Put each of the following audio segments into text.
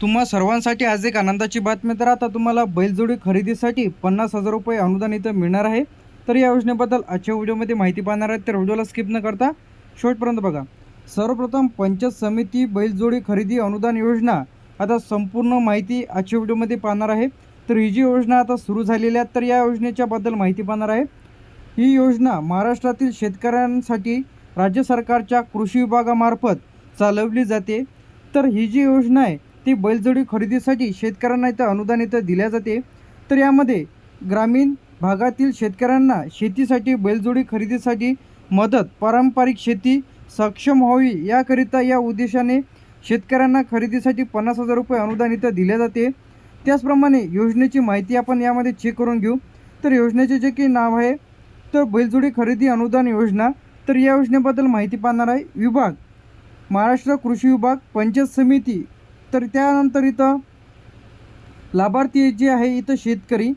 तुम्हा सर्वांसाठी आज एक आनंदाची बातमी तर आता तुम्हाला बैलजोडी खरेदीसाठी पन्नास हजार रुपये अनुदान इथं मिळणार आहे. तर या योजनेबद्दल आजच्या व्हिडिओमध्ये माहिती पाहणार आहेत. तर व्हिडिओला स्किप न करता शेवटपर्यंत बघा. सर्वप्रथम पंचायत समिती बैलजोडी खरेदी अनुदान योजना आता संपूर्ण माहिती आजच्या व्हिडिओमध्ये पाहणार आहे. तर ही जी योजना आता सुरू झालेली आहे तर या योजनेच्याबद्दल माहिती पाहणार आहे. ही योजना महाराष्ट्रातील शेतकऱ्यांसाठी राज्य सरकारच्या कृषी विभागामार्फत चालवली जाते. तर ही जी योजना आहे ती बैलजोडी खरेदीसाठी शेतकऱ्यांना इथं अनुदान इथं दिल्या जाते. तर यामध्ये ग्रामीण भागातील शेतकऱ्यांना शेतीसाठी बैलजोडी खरेदीसाठी मदत पारंपरिक शेती सक्षम व्हावी याकरिता या उद्देशाने शेतकऱ्यांना खरेदीसाठी पन्नास हजार रुपये अनुदान इथं दिले जाते. त्याचप्रमाणे योजनेची माहिती आपण यामध्ये चेक करून घेऊ. तर योजनेचे जे काही नाव आहे तर बैलजोडी खरेदी अनुदान योजना. तर या योजनेबद्दल माहिती पाहणार आहे विभाग महाराष्ट्र कृषी विभाग पंचायत समिती तर त्यानंतर इथं लाभार्थी जे आहे इथं शेतकरी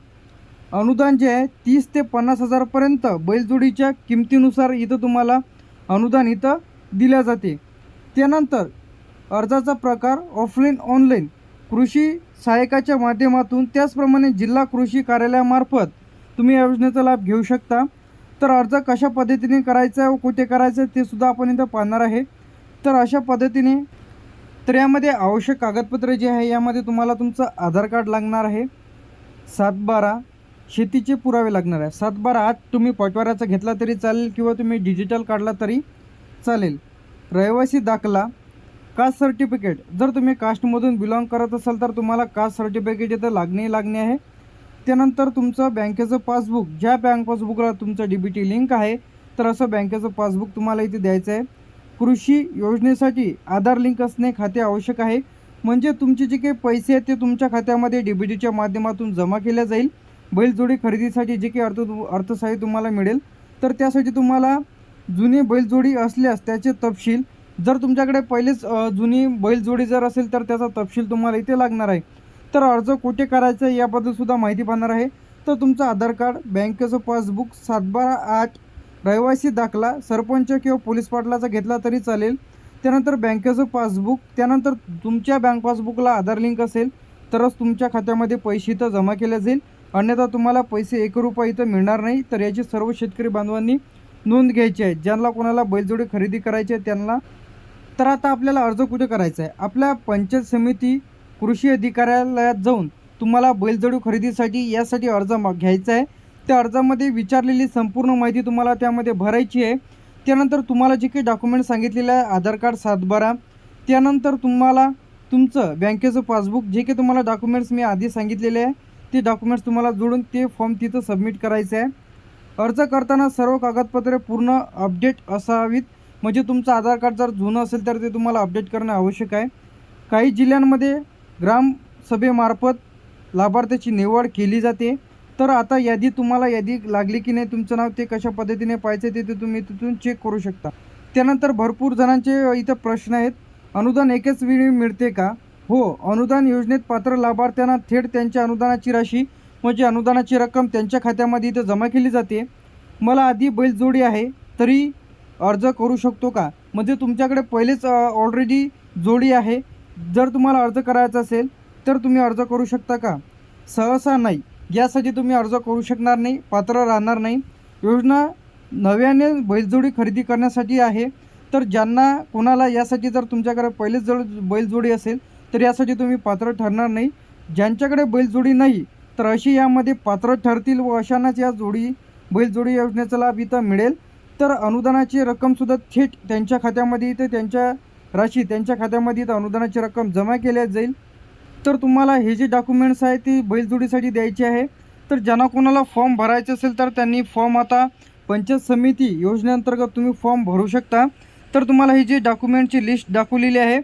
अनुदान जे आहे तीस ते पन्नास हजारपर्यंत बैलजोडीच्या किमतीनुसार इथं तुम्हाला अनुदान इथं दिल्या जाते. त्यानंतर अर्जाचा प्रकार ऑफलाईन ऑनलाईन कृषी सहाय्यकाच्या माध्यमातून त्याचप्रमाणे जिल्हा कृषी कार्यालयामार्फत तुम्ही या योजनेचा लाभ घेऊ शकता. तर अर्ज कशा पद्धतीने करायचा आहे व कुठे करायचं आहे ते सुद्धा आपण इथं पाहणार आहे. तर अशा पद्धतीने तर यामध्ये आवश्यक कागदपत्रे जे आहे यामध्ये तुम्हाला तुमचं आधार कार्ड लागणार आहे. सातबारा शेतीचे पुरावे लागणार आहे. सातबारा आत तुम्ही पटवाऱ्याचा घेतला तरी चालेल किंवा तुम्ही डिजिटल काढला तरी चालेल. रहिवासी दाखला कास्ट सर्टिफिकेट जर तुम्ही कास्टमधून बिलॉंग करत असाल तर तुम्हाला कास्ट सर्टिफिकेट इथं लागणे लागणे आहे. त्यानंतर तुमचं बँकेचं पासबुक. ज्या बँक पासबुकला तुमचं डी बी टी लिंक आहे तर असं बँकेचं पासबुक तुम्हाला इथे द्यायचं आहे. कृषी योजनेसाठी आधार लिंक असणे खाते आवश्यक आहे. म्हणजे तुमचे जे काही पैसे आहेत ते तुमच्या खात्यामध्ये डी बी टीच्या माध्यमातून जमा केल्या जाईल. बैलजोडी खरेदीसाठी जे काही अर्थ अर्थसहाय्य तुम्हाला मिळेल. तर त्यासाठी तुम्हाला जुनी बैलजोडी असल्यास त्याचे तपशील जर तुमच्याकडे पहिलेच जुनी बैलजोडी जर असेल तर त्याचा तपशील तुम्हाला इथे लागणार आहे. तर अर्ज कुठे करायचा आहे याबद्दल सुद्धा माहिती पाहणार आहे. तर तुमचं आधार कार्ड बँकेचं पासबुक सातबारा आठ रहिवासी दाखला सरपंच किंवा पोलीस पाटलाचा घेतला तरी चालेल. त्यानंतर बँकेचं पासबुक त्यानंतर तुमच्या बँक पासबुकला आधार लिंक असेल तरच तुमच्या खात्यामध्ये पैसे इथं जमा केले जाईल. अन्यथा तुम्हाला पैसे एक रुपया इथं मिळणार नाही तर याची सर्व शेतकरी बांधवांनी नोंद घ्यायची आहे. ज्यांना कोणाला बैलजोडी खरेदी करायची आहे त्यांना तर आता आपल्याला अर्ज कुठे करायचा आहे? आपल्या पंचायत समिती कृषी अधिकाऱ्यालयात जाऊन तुम्हाला बैलजोडी खरेदीसाठी यासाठी अर्ज मा- घ्यायचा आहे. त्या अर्जामध्ये विचारलेली संपूर्ण माहिती तुम्हाला त्यामध्ये भरायची आहे. त्यानंतर तुम्हाला जे काही डॉक्युमेंट सांगितलेलं आहे आधार कार्ड सातबारा त्यानंतर तुम्हाला तुमचं बँकेचं पासबुक जे काही तुम्हाला डॉक्युमेंट्स मी आधी सांगितलेले आहे ते डॉक्युमेंट्स तुम्हाला जोडून ते फॉर्म तिथं सबमिट करायचं आहे. अर्ज करताना सर्व कागदपत्रे पूर्ण अपडेट असावीत. म्हणजे तुमचं आधार कार्ड जर जुनं असेल तर ते तुम्हाला अपडेट करणं आवश्यक आहे. काही जिल्ह्यांमध्ये ग्रामसभेमार्फत लाभार्थ्याची निवड केली जाते. तर आता यादी तुम्हाला यादी लागली की नाही तुमचं नाव ते कशा पद्धतीने पाहायचं ते ते तुम्ही तिथून चेक करू शकता. त्यानंतर भरपूर जणांचे इथं प्रश्न आहेत. अनुदान एकाच वेळी मिळते का? हो अनुदान योजनेत पात्र लाभार्थ्यांना थेट त्यांच्या अनुदानाची राशी म्हणजे अनुदानाची रक्कम त्यांच्या खात्यामध्ये इथं जमा केली जाते. मला आधी बैलजोडी आहे तरी अर्ज करू शकतो का? म्हणजे तुमच्याकडे पहिलेच ऑलरेडी जोडी आहे. जर तुम्हाला अर्ज करायचा असेल तर तुम्ही अर्ज करू शकता का? सहसा नाही. यासाठी तुम्ही अर्ज करू शकणार नाही पात्र राहणार नाही. योजना नव्याने बैलजोडी खरेदी करण्यासाठी आहे. तर ज्यांना कोणाला यासाठी जर तुमच्याकडे पहिलेच जर बैलजोडी असेल तर यासाठी तुम्ही पात्र ठरणार नाही. ज्यांच्याकडे बैलजोडी नाही तर अशी यामध्ये पात्र ठरतील व अशांनाच या जोडी बैलजोडी योजनेचा लाभ इथं मिळेल. तर अनुदानाची रक्कमसुद्धा थेट त्यांच्या खात्यामध्ये इथं त्यांच्या राशी त्यांच्या खात्यामध्ये इथं अनुदानाची रक्कम जमा केल्या जाईल. तर तुम्हाला हे जे डॉक्युमेंट्स आहे ती बैलजोडीसाठी द्यायची आहे. तर ज्यांना कोणाला फॉर्म भरायचे असेल तर त्यांनी फॉर्म आता पंचायत समिती योजनेअंतर्गत तुम्ही फॉर्म भरू शकता. तर तुम्हाला ही जी डॉक्युमेंटची लिस्ट दाखवलेली आहे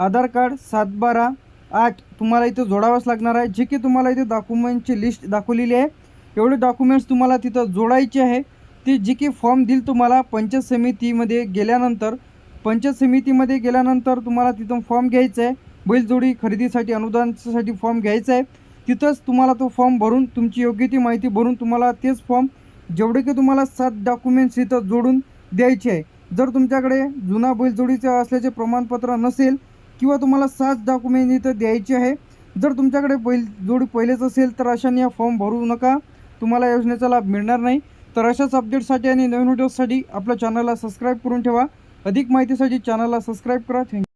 आधार कार्ड सातबारा आठ तुम्हाला इथं जोडावंच लागणार आहे. जे की तुम्हाला इथे डॉक्युमेंटची लिस्ट दाखवलेली आहे. एवढे डॉक्युमेंट्स तुम्हाला तिथं जोडायचे आहे. ती जी की फॉर्म देईल तुम्हाला पंचायत समितीमध्ये गेल्यानंतर. पंचायत समितीमध्ये गेल्यानंतर तुम्हाला तिथून फॉर्म घ्यायचा आहे. बैलजोडी खरेदीसाठी अनुदानासाठी फॉर्म घ्यायचा आहे. तिथंच तुम्हाला तो फॉर्म भरून तुमची योग्य ती माहिती भरून तुम्हाला तेच फॉर्म जेवढे की तुम्हाला सात डॉक्युमेंट्स इथं जोडून द्यायचे आहे. जर तुमच्याकडे जुना बैलजोडीचं असल्याचे प्रमाणपत्र नसेल किंवा तुम्हाला सात डॉक्युमेंट इथं द्यायचे आहे जर तुमच्याकडे बैल जोडी पहिलेच असेल तर अशाने या फॉर्म भरू नका. तुम्हाला योजनेचा लाभ मिळणार नाही. तर अशाच अपडेटसाठी आणि नवीन व्हिडिओसाठी आपल्या चॅनलला सबस्क्राईब करून ठेवा. अधिक माहितीसाठी चॅनलला सबस्क्राईब करा. थँक्यू